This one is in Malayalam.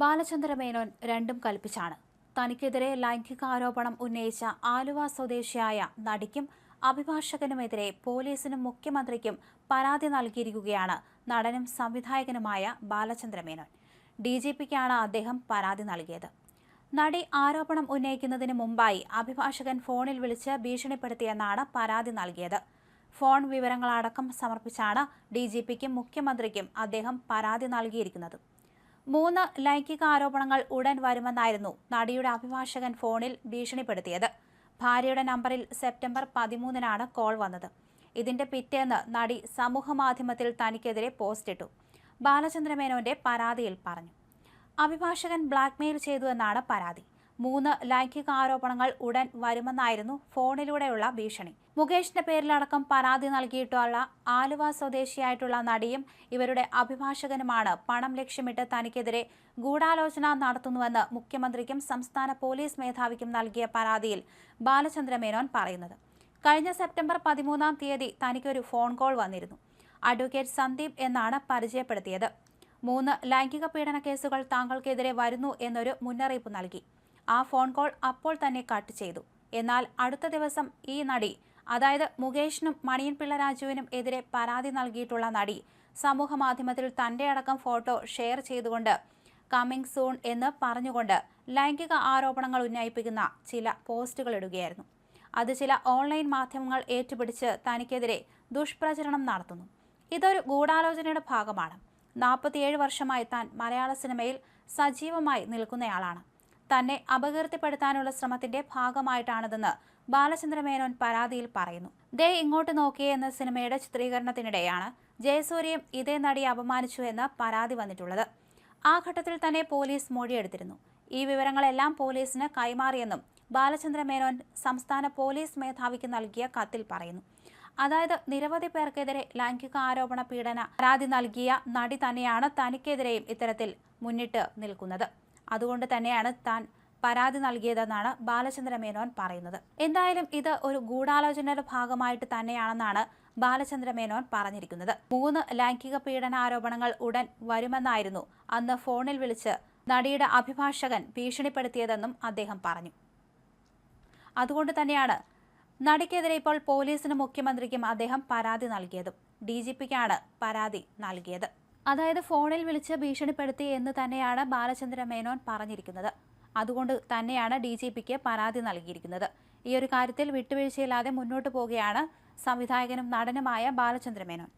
ബാലചന്ദ്ര മേനോൻ രണ്ടും കൽപ്പിച്ചാണ്. തനിക്കെതിരെ ലൈംഗികാരോപണം ഉന്നയിച്ച ആലുവ സ്വദേശിയായ നടിക്കും അഭിഭാഷകനുമെതിരെ പോലീസിനും മുഖ്യമന്ത്രിക്കും പരാതി നൽകിയിരിക്കുകയാണ് നടനും സംവിധായകനുമായ ബാലചന്ദ്ര മേനോൻ ഡി ജി പിക്കാണ് അദ്ദേഹം പരാതി നൽകിയത്. നടി ആരോപണം ഉന്നയിക്കുന്നതിന് മുമ്പായി അഭിഭാഷകൻ ഫോണിൽ വിളിച്ച് ഭീഷണിപ്പെടുത്തിയെന്നാണ് പരാതി നൽകിയത്. ഫോൺ വിവരങ്ങളടക്കം സമർപ്പിച്ചാണ് ഡി ജി പിക്കും മുഖ്യമന്ത്രിക്കും അദ്ദേഹം പരാതി നൽകിയിരിക്കുന്നത്. മൂന്ന് ലൈംഗിക ആരോപണങ്ങൾ ഉടൻ വരുമെന്നായിരുന്നു നടിയുടെ അഭിഭാഷകൻ ഫോണിൽ ഭീഷണിപ്പെടുത്തിയത്. ഭാര്യയുടെ നമ്പറിൽ സെപ്റ്റംബർ പതിമൂന്നിനാണ് കോൾ വന്നത്. ഇതിന്റെ പിറ്റേന്ന് നടി സമൂഹമാധ്യമത്തിൽ തനിക്കെതിരെ പോസ്റ്റിട്ടു ബാലചന്ദ്രമേനോന്റെ പരാതിയിൽ പറഞ്ഞു. അഭിഭാഷകൻ ബ്ലാക്ക്മെയിൽ ചെയ്തു എന്നാണ് പരാതി. മൂന്ന് ലൈംഗിക ആരോപണങ്ങൾ ഉടൻ വരുമെന്നായിരുന്നു ഫോണിലൂടെയുള്ള ഭീഷണി. മുകേഷിന്റെ പേരിലടക്കം പരാതി നൽകിയിട്ടുള്ള ആലുവ സ്വദേശിയായിട്ടുള്ള നടിയും ഇവരുടെ അഭിഭാഷകനുമാണ് പണം ലക്ഷ്യമിട്ട് തനിക്കെതിരെ ഗൂഢാലോചന നടത്തുന്നുവെന്ന് മുഖ്യമന്ത്രിക്കും സംസ്ഥാന പോലീസ് മേധാവിക്കും നൽകിയ പരാതിയിൽ ബാലചന്ദ്ര മേനോൻ പറയുന്നത്. കഴിഞ്ഞ സെപ്റ്റംബർ പതിമൂന്നാം തീയതി തനിക്കൊരു ഫോൺ കോൾ വന്നിരുന്നു. അഡ്വക്കേറ്റ് സന്ദീപ് എന്നാണ് പരിചയപ്പെടുത്തിയത്. മൂന്ന് ലൈംഗിക പീഡന കേസുകൾ താങ്കൾക്കെതിരെ വരുന്നു എന്നൊരു മുന്നറിയിപ്പ് നൽകി. ആ ഫോൺ കോൾ അപ്പോൾ തന്നെ കട്ട് ചെയ്തു. എന്നാൽ അടുത്ത ദിവസം ഈ നടി അതായത് മുകേഷിനും മണിയൻ പിള്ള രാജുവിനും എതിരെ പരാതി നൽകിയിട്ടുള്ള നടി സമൂഹ മാധ്യമത്തിൽ തന്റെ അടക്കം ഫോട്ടോ ഷെയർ ചെയ്തുകൊണ്ട് കമ്മിങ് സൂൺ എന്ന് പറഞ്ഞുകൊണ്ട് ലൈംഗിക ആരോപണങ്ങൾ ഉന്നയിപ്പിക്കുന്ന ചില പോസ്റ്റുകൾ ഇടുകയായിരുന്നു. അത് ചില ഓൺലൈൻ മാധ്യമങ്ങൾ ഏറ്റുപിടിച്ച് തനിക്കെതിരെ ദുഷ്പ്രചരണം നടത്തുന്നു. ഇതൊരു ഗൂഢാലോചനയുടെ ഭാഗമാണ്. നാൽപ്പത്തിയേഴ് വർഷമായി താൻ മലയാള സിനിമയിൽ സജീവമായി നിൽക്കുന്നയാളാണ്. തന്നെ അപകീർത്തിപ്പെടുത്താനുള്ള ശ്രമത്തിന്റെ ഭാഗമായിട്ടാണിതെന്ന് ബാലചന്ദ്ര മേനോൻ പരാതിയിൽ പറയുന്നു. ദേ ഇങ്ങോട്ട് നോക്കിയേ എന്ന സിനിമയുടെ ചിത്രീകരണത്തിനിടെയാണ് ജയസൂര്യയും ഇതേ നടിയെ അപമാനിച്ചു എന്ന് പരാതി വന്നിട്ടുള്ളത്. ആ ഘട്ടത്തിൽ തന്നെ പോലീസ് മൊഴിയെടുത്തിരുന്നു. ഈ വിവരങ്ങളെല്ലാം പോലീസിന് കൈമാറിയെന്നും ബാലചന്ദ്ര മേനോൻ സംസ്ഥാന പോലീസ് മേധാവിക്ക് നൽകിയ കത്തിൽ പറയുന്നു. അതായത് നിരവധി പേർക്കെതിരെ ലൈംഗിക ആരോപണ പീഡന പരാതി നൽകിയ നടി തന്നെയാണ് തനിക്കെതിരെയും ഇത്തരത്തിൽ മുന്നിട്ട് നിൽക്കുന്നത്. അതുകൊണ്ട് തന്നെയാണ് താൻ പരാതി നൽകിയതെന്നാണ് ബാലചന്ദ്ര മേനോൻ പറയുന്നത്. എന്തായാലും ഇത് ഒരു ഗൂഢാലോചനയുടെ ഭാഗമായിട്ട് തന്നെയാണെന്നാണ് ബാലചന്ദ്ര മേനോൻ പറഞ്ഞിരിക്കുന്നത്. മൂന്ന് ലൈംഗിക പീഡന ആരോപണങ്ങൾ ഉടൻ വരുമെന്നായിരുന്നു അന്ന് ഫോണിൽ വിളിച്ച് നടിയുടെ അഭിഭാഷകൻ ഭീഷണിപ്പെടുത്തിയതെന്നും അദ്ദേഹം പറഞ്ഞു. അതുകൊണ്ട് തന്നെയാണ് നടിക്കെതിരെ ഇപ്പോൾ പോലീസിനും മുഖ്യമന്ത്രിക്കും അദ്ദേഹം പരാതി നൽകിയതും. ഡി ജി പരാതി നൽകിയത്. അതായത് ഫോണിൽ വിളിച്ച് ഭീഷണിപ്പെടുത്തി എന്ന് തന്നെയാണ് ബാലചന്ദ്ര മേനോൻ പറഞ്ഞിരിക്കുന്നത്. അതുകൊണ്ട് തന്നെയാണ് ഡി ജി പിക്ക് പരാതി നൽകിയിരിക്കുന്നത്. ഈ ഒരു കാര്യത്തിൽ വിട്ടുവീഴ്ചയില്ലാതെ മുന്നോട്ട് പോവുകയാണ് സംവിധായകനും നടനുമായ ബാലചന്ദ്ര മേനോൻ.